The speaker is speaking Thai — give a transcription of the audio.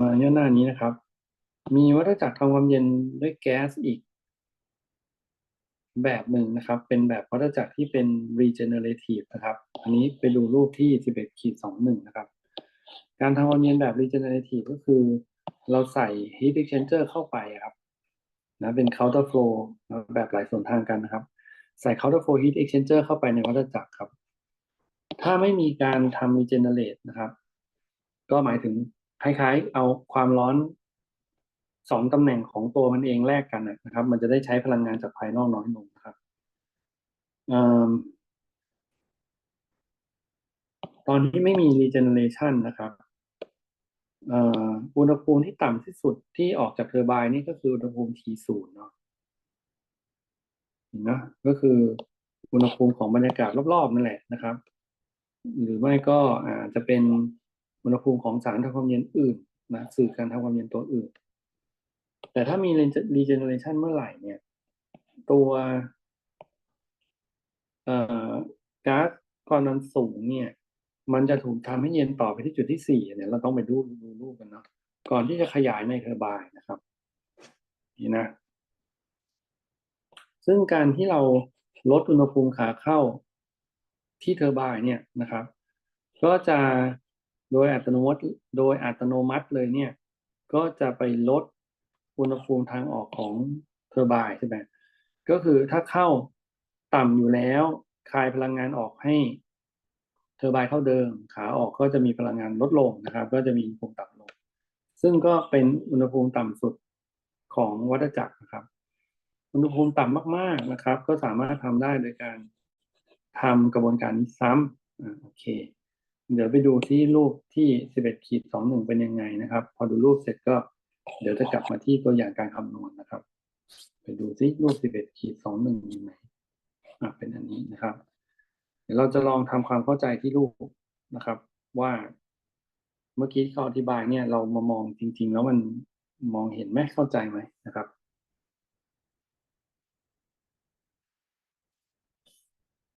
มาย่อหน้านี้นะครับ มีวัฏจักรทำความเย็นด้วยแก๊สอีก แบบหนึ่งนะครับ เป็นแบบวัฏจักรที่เป็น regenerative นะครับ อันนี้ไปดูรูปที่ 11ขีด21 นะครับ การทำความเย็นแบบ regenerative ก็คือ เราใส่ heat exchanger เข้าไปครับนะเป็น counter flow แบบหลายส่วนทางกันนะครับ ใส่ counter flow heat exchanger เข้าไปในวัฏจักรครับ ถ้าไม่มีการทำ regenerate นะครับ ก็หมายถึง คล้ายๆ เอาความร้อนสองตำแหน่งของตัวมันเองแลกกันนะครับ มันจะได้ใช้พลังงานจากภายนอกน้อยลงครับอตอนที่ไม่มี regeneration นะครับอุณหภูมิที่ต่ำที่สุดที่ออกจากเทอร์ไบน์นี่ก็คืออุณหภูมิ T0 เนาะเห็นนะก็คืออุณหภูมิของบรรยากาศรอบๆนั่นแหละนะครับ หรือไม่ก็อาจจะเป็น อุณหภูมิของสารทำความเย็นอื่นนะสื่อการทำความเย็นตัวอื่น แต่ถ้ามี regeneration เมื่อไหร่เนี่ย ตัวก๊าซความดันสูงเนี่ย มันจะถูกทำให้เย็นต่อไปที่จุดที่สี่เนี่ยเราต้องไปดูดูรูปกันเนาะก่อนที่จะขยายในเทอร์บน์นะครับ นี่นะ ซึ่งการที่เราลดอุณหภูมิขาเข้าที่เทอร์บน์เนี่ยนะครับ ก็จะ โดยอัตโนมัติโดยอัตโนมัติเลยเนี่ย ก็จะไปลดอุณหภูมิทางออกของเทอร์ไบน์ใช่ไหมก็คือถ้าเข้าต่ำอยู่แล้วคายพลังงานออกให้เทอร์ไบน์เท่าเดิม ขาออกก็จะมีพลังงานลดลงนะครับ ก็จะมีอุณหภูมิต่ำลง ซึ่งก็เป็นอุณหภูมิต่ำสุดของวัฏจักรนะครับ อุณหภูมิต่ำมาก ๆนะครับ ก็สามารถทำได้โดยการทำกระบวนการนี้ซ้ำอ่าโอเค เดี๋ยวไปดูที่รูปที่ 11ขีด21 เป็นยังไงนะครับ พอดูรูปเสร็จก็ เดี๋ยวจะกลับมาที่ตัวอย่างการคำนวณนะครับ ไปดูซิรูป 11ขีด21มีไหมอะเป็นอันนี้นะครับ เดี๋ยวเราจะลองทำความเข้าใจที่รูปนะครับ ว่าเมื่อกี้เขาอธิบายเนี่ยเรามามองจริง ๆ แล้วมันมองเห็นไหมเข้าใจไหมนะครับ